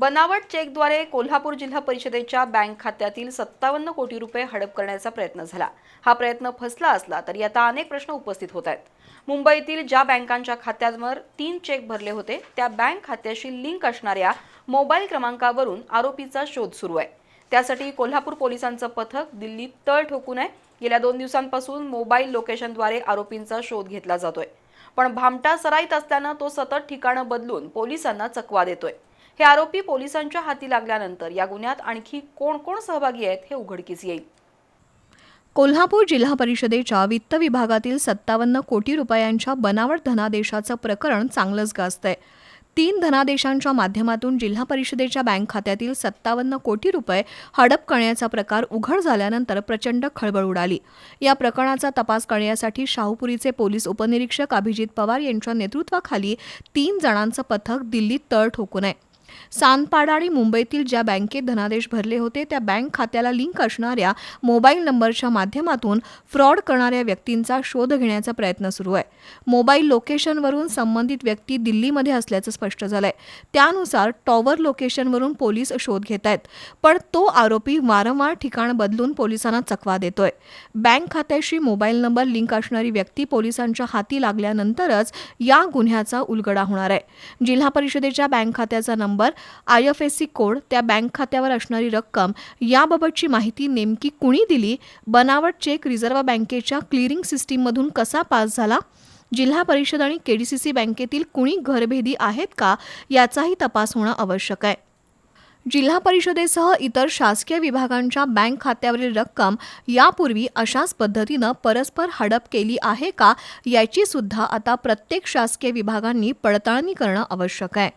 बनावट चेकद्वारे कोल्हापूर जिल्हा परिषदेच्या बँक खात्यातील सत्तावन्न कोटी रुपये हडप करण्याचा प्रयत्न झाला. हा प्रयत्न फसला असला तरी आता अनेक प्रश्न उपस्थित होत आहेत. मुंबईतील ज्या बँकांच्या खात्यांवर तीन चेक भरले होते त्या बँक खात्याशी लिंक असणाऱ्या मोबाईल क्रमांकावरून आरोपीचा शोध सुरू आहे. त्यासाठी कोल्हापूर पोलिसांचं पथक दिल्लीत तळ ठोकून आहे. गेल्या दोन दिवसांपासून मोबाईल लोकेशनद्वारे आरोपींचा शोध घेतला जातोय. पण भामटा सराईत असल्यानं तो सतत ठिकाणं बदलून पोलिसांना चकवा देतोय. हे आरोपी पोलिसांच्या हाती लागल्यानंतर या गुन्ह्यात आणखी कोण कोण सहभागी आहेत हे उघडकीस येईल. कोल्हापूर जिल्हा परिषदेच्या वित्त विभागातील सत्तावन्न कोटी रुपयांच्या बनावट धनादेशाचं प्रकरण चांगलंच गाजतंय. तीन धनादेशांच्या माध्यमातून जिल्हा परिषदेच्या बँक खात्यातील सत्तावन्न कोटी रुपये हडप करण्याचा प्रकार उघड झाल्यानंतर प्रचंड खळबळ उडाली. या प्रकरणाचा तपास करण्यासाठी शाहूपुरीचे पोलीस उपनिरीक्षक अभिजित पवार यांच्या नेतृत्वाखाली तीन जणांचं पथक दिल्लीत तळ ठोकून आहे. सानपाडा आणि मुंबईतील ज्या बँकेत धनादेश भरले होते त्या बँक खात्याला लिंक असणाऱ्या मोबाईल नंबरच्या माध्यमातून फ्रॉड करणाऱ्या व्यक्तींचा शोध घेण्याचा प्रयत्न सुरू आहे. मोबाईल लोकेशनवरून संबंधित व्यक्ती दिल्लीमध्ये असल्याचं स्पष्ट झालंय. त्यानुसार टॉवर लोकेशनवरून पोलीस शोध घेत आहेत पण तो आरोपी वारंवार ठिकाण बदलून पोलिसांना चकवा देतोय. बँक खात्याशी मोबाईल नंबर लिंक असणारी व्यक्ती पोलिसांच्या हाती लागल्यानंतरच या गुन्ह्याचा उलगडा होणार आहे. जिल्हा परिषदेच्या बँक खात्याचा number I F S C code त्या बँक खात्यावर असणारी रक्कम याबाबतची माहिती नेमकी कुणी दिली? बनावट चेक रिझर्व्ह बँकेच्या क्लिअरिंग सिस्टीममधून कसा पास झाला? जिल्हा परिषद आणि केडीसीसी बँकेतील कुणी घरभेदी आहेत का? याचाही तपास होणं आवश्यक आहे. जिल्हा परिषदेसह इतर शासकीय विभागांच्या बँक खात्यावरील रक्कम यापूर्वी अशाच पद्धतीनं परस्पर हडप केली आहे का? याची सुद्धा आता प्रत्येक शासकीय विभागांनी पडताळणी करणं आवश्यक आहे.